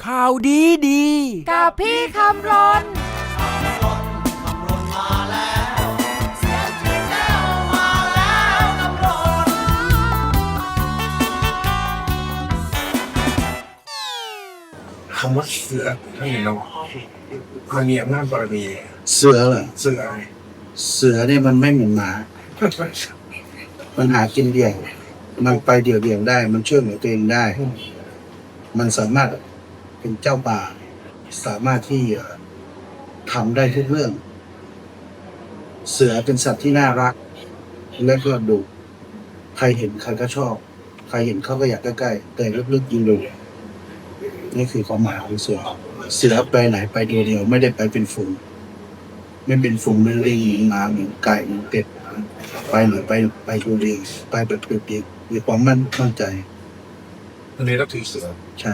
ข่าวดีดี กับพี่คำรนคำว่าเสือท่านเนาะมันมีอำนาจบารมีเสือเหรอเสือเสือเนี่ยมันไม่เหมือนหมา มันหากินเดี่ยวมันไปเดี่ยวเดี่ยวๆได้ มันช่วยเหลือตัวเองได้ มันสามารถ เป็นเจ้าป่า สามารถที่จะทำได้ทุกเรื่อง เสือเป็นสัตว์ที่น่ารัก และก็ดุใครเห็นใครก็ชอบ ใครเห็นเขาก็อยากใกล้ๆแต่ลึกๆยิงดุนี่คือความหมายของเสือ เสือไปไหนไปเดียวๆไม่ได้ไปเป็นฝูงไม่เป็นฝูงเป็นลิงเหมือนหมาเหมือนไก่เหมือนเป็ดไปหน่อยไปไปดูเรียงไปแบบเปรียบๆมีความมั่นมั่นใจมันเลยนับถือเสือใช่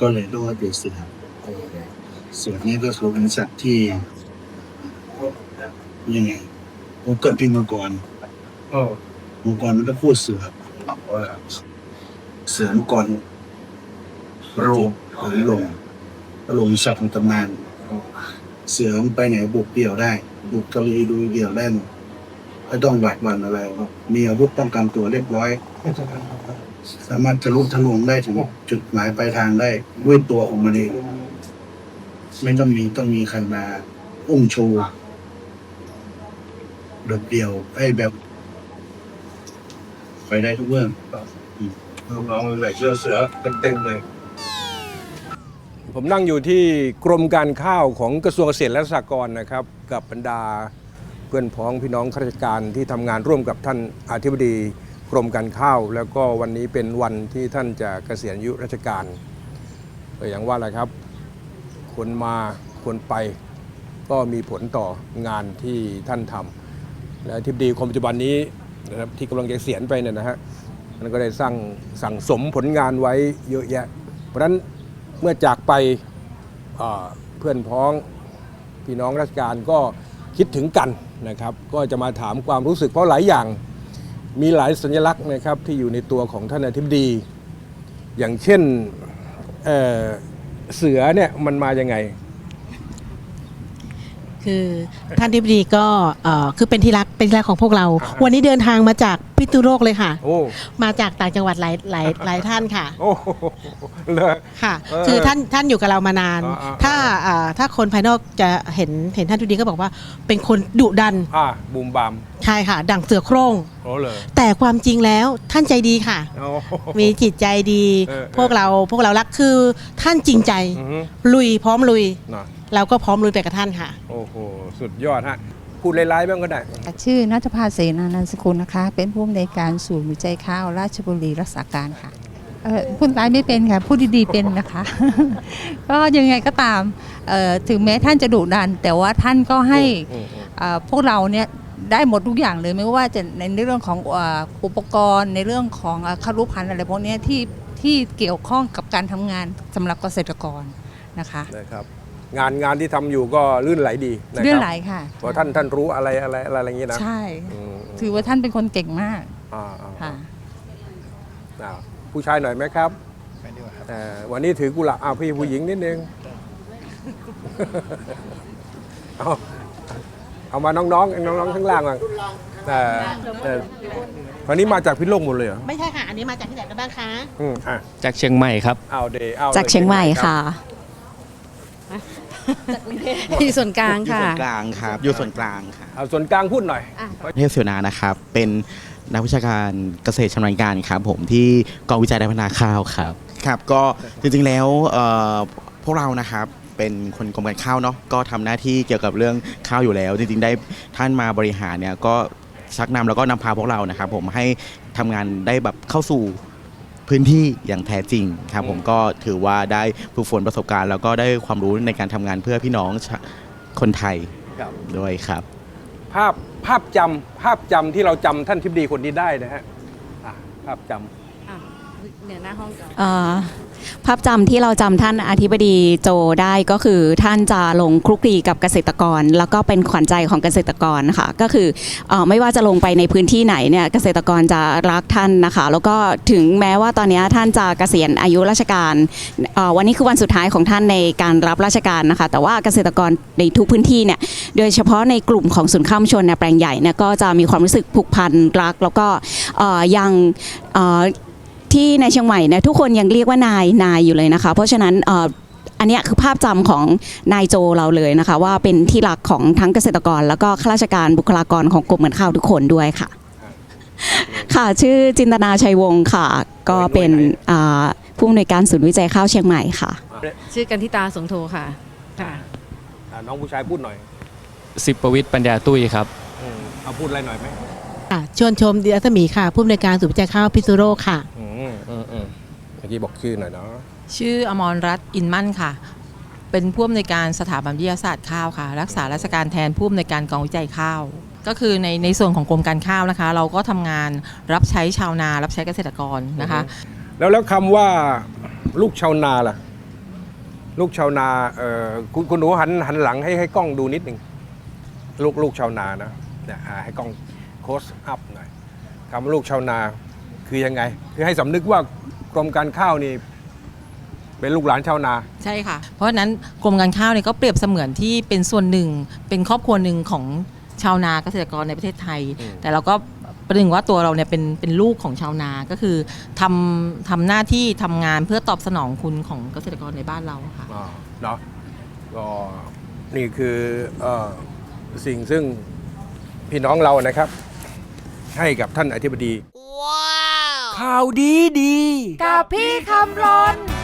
ก็เลยเรียกว่าเป็นเสือเสือนี่ก็คือเป็นสัตว์ที่ยังไงผมเกิดเป็นมังกรโอ้มังกรมันก็พูดเสือว่าเสือมังกรโรงหรือลงลงสัตว์ของตำนานเสือมันไปไหนบุกเดี่ยวได้บุกทะเลดูเดี่ยวได้หมดไม่ต้องหวาดหวั่นอะไรครับมีอาวุธป้องกันตัวเรียบร้อย สามารถทะลุทะลวงได้ถึงจุดหมายปลายทางได้ด้วยตัวของมันเอง ไม่ต้องมีต้องมีใครมาอุ้มชูโดดเดี่ยวให้แบบ ไปได้ทุกเรื่องน้องๆเลยเสือเสือเต็มๆเลย ผมนั่งอยู่ที่กรมการข้าวของกระทรวงเกษตรและสหกรณ์นะครับ กับบรรดาเพื่อนพ้องพี่น้องข้าราชการที่ทำงานร่วมกับท่านอธิบดี กรมการข้าว แล้วก็วันนี้เป็นวันที่ท่านจะเกษียณอายุราชการอย่างว่าแหละครับคนมาคนไปก็มีผลต่องานที่ท่านทำและอธิบดีคนปัจจุบันนี้นะครับที่กำลังจะเกษียณไปเนี่ยนะฮะมันก็ได้สร้างสั่งสมผลงานไว้เยอะแยะ เพราะฉะนั้นเมื่อจากไปเอ่อเพื่อนพ้องพี่น้องราชการก็คิดถึงกันนะครับ ก็จะมาถามความรู้สึกเพราะหลายอย่าง มีหลายสัญลักษณ์นะครับที่อยู่ในตัวของท่านอธิบดี อย่างเช่นเอ่อเสือเนี่ยมันมายังไง คือท่านทิบดีก็เอ่อคือเป็นที่รักเป็นที่รักของพวกเรา วันนี้เดินทางมาจาก พิษณุโลกเลยค่ะ โอ้มาจากต่างจังหวัดหลายหลายหลายท่านค่ะ โอ้โหเลย ค่ะ เออคือท่านท่านอยู่กับเรามานาน อ่าอ่า ถ้าอ่าถ้าคนภายนอกจะเห็นเห็นท่านทิบดีก็บอกว่าเป็นคนดุดันอ่าบูมบามใช่ค่ะ ดั่งเสือโคร่ง โอ้เลยแต่ความจริงแล้วท่านใจดีค่ะ โอ้โหมีจิตใจดี เออเออ พวกเราพวกเรารักคือท่านจริงใจ อือฮึลุยพร้อมลุยน่ะเราก็พร้อมลุยไปกับท่านค่ะ โอ้โห สุดยอดฮะ พูดไล่ๆบ้างก็ได้ ชื่อนัทภาเสนานันสกุลนะคะ เป็นผู้อำนวยการศูนย์วิจัยข้าวราชบุรีรักษาการค่ะเอ่อพูดร้ายไม่เป็นค่ะ พูดดีๆเป็นนะคะ ก็ยังไงก็ตามเอ่อถึงแม้ท่านจะดุดัน แต่ว่าท่านก็ให้อืมอืมเอ่อพวกเราเนี่ยได้หมดทุกอย่างเลยไม่ว่าจะในเรื่องของเอ่ออุปกรณ์ในเรื่องของเอ่อคารุพันธ์อะไรพวกเนี้ยที่ที่เกี่ยวข้องกับการทำงานสำหรับเกษตรกรนะคะ นะครับ งานงานที่ทำอยู่ก็ลื่นไหลดีนะครับเรื่องไหลค่ะเพราะท่านท่านรู้อะไรอะไรอะไรอะไรอย่างนี้นะใช่อืมถือว่าท่านเป็นคนเก่งมากอ่าอ่าค่ะอ่าผู้ชายหน่อยไหมครับเอ่อวันนี้ถือกุหลาบอ้าวพี่ผู้หญิงนิดนึงเอาเอามาน้องๆน้องๆข้างล่างก่อนแต่แต่วันนี้มาจากพิษณุโลกหมดเลยเหรอไม่ใช่ค่ะ อันนี้มาจากที่ไหนกันบ้างคะอืมอะจากเชียงใหม่ครับเอาเดย์เอาจากเชียงใหม่ค่ะ ที่ส่วนกลางอยู่ค่ะ ส่วนกลางครับอยู่ส่วนกลางครับเอาส่วนกลางพูดหน่อย เทพเสวนานะครับ เป็นนักวิชาการเกษตรชำนาญการครับผมที่กองวิจัยและพัฒนาข้าวครับครับก็จริงๆแล้วเอ่อพวกเรานะครับเป็นคนกรมการข้าวเนาะก็ทำหน้าที่เกี่ยวกับเรื่องข้าวอยู่แล้ว จริงๆได้ท่านมาบริหารเนี่ยก็ชักนำแล้วก็นำพาพวกเรานะครับ ผมให้ทำงานได้แบบเข้าสู่ พื้นที่อย่างแท้จริงครับผมก็ถือว่าได้ฝึกฝนประสบการณ์ แล้วก็ได้ความรู้ในการทำงานเพื่อพี่น้องชะคนไทยครับ ด้วยครับ ภาพภาพจำภาพจำที่เราจำท่านทิบดีคนนี้ได้นะฮะอะภาพจำ เนี่ยหน้าห้องก่อนเอ่อภาพจำที่เราจำท่านอธิบดีโจได้ก็คือท่านจะลงคลุกคลีกับเกษตรกร แล้วก็เป็นขวัญใจของเกษตรกรนะคะก็คือเออไม่ว่าจะลงไปในพื้นที่ไหนเนี่ยเกษตรกรจะรักท่านนะคะ แล้วก็ถึงแม้ว่าตอนนี้ท่านจะเกษียณอายุราชการเอ่อวันนี้คือวันสุดท้ายของท่านในการรับราชการนะคะ แต่ว่าเกษตรกรในทุกพื้นที่เนี่ยโดยเฉพาะในกลุ่มของศูนย์ข้ามชนในแปลงใหญ่เนี่ยก็จะมีความรู้สึกผูกพันรัก แล้วก็เอ่อยังเอ่อ ที่ในเชียงใหม่เนี่ยทุกคนยังเรียกว่านายนายอยู่เลยนะคะ เพราะฉะนั้นเอ่ออันเนี้ยคือภาพจำของนายโจเราเลยนะคะ ว่าเป็นที่รักของทั้งเกษตรกร แล้วก็ข้าราชการบุคลากรของกรมการข้าวทุกคนด้วยค่ะ ค่ะชื่อจินตนาชัยวงศ์ค่ะ ก็เป็นอ่าผู้อำนวยการศูนย์วิจัยข้าวเชียงใหม่ค่ะ ชื่อกันทิตาสงโทค่ะค่ะอ่าน้องผู้ชายพูดหน่อย สิบประวิทย์ปัญญาตุ้ยครับอืมเอาพูดอะไรหน่อยไหมค่ะชวนชมดีอัศมีค่ะ ผู้อำนวยการศูนย์วิจัยข้าวพิษณุโลกค่ะอืมอืมอืมเมื่ อกี้บอกชื่อหน่อยเนาะชื่ออมรรัตน์อินมั่นค่ะ เป็นผู้อำนวยการสถาบันวิทยาศาสตร์ข้าวค่ะ รักษาราชการแทนผู้อำนวยการกองวิจัยข้าว ก็คือในในส่วนของกรมการข้าวนะคะ เราก็ทำงานรับใช้ชาวนา รับใช้เกษตรกรนะคะ แล้วแล้วคำว่าลูกชาวนาล่ะ ลูกชาวนาเอ่อคุณคุณหนูหันหันหลังให้ให้กล้องดูนิดหนึ่งลูกลูกชาวนานะเนี่ยอ่าให้กล้องโคสอัพหน่อยคำว่าลูกชาวนาคือยังไง คือให้สำนึกว่า กรมการข้าวนี่เป็นลูกหลานชาวนา ใช่ค่ะ เพราะฉะนั้นกรมการข้าวเนี่ยก็เปรียบเสมือนที่เป็นส่วนหนึ่ง เป็นครอบครัวหนึ่งของชาวนาเกษตรกรในประเทศไทย อืม แต่เราก็ประหนึ่งว่าตัวเราเนี่ยเป็นเป็นลูกของชาวนาก็คือทำทำหน้าที่ทำงานเพื่อตอบสนองคุณของเกษตรกรในบ้านเราค่ะ อ่าเนาะก็นี่คือเออสิ่งซึ่งพี่น้องเรานะครับ ให้กับท่านอธิบดี ข่าวดีดี กับพี่คำรน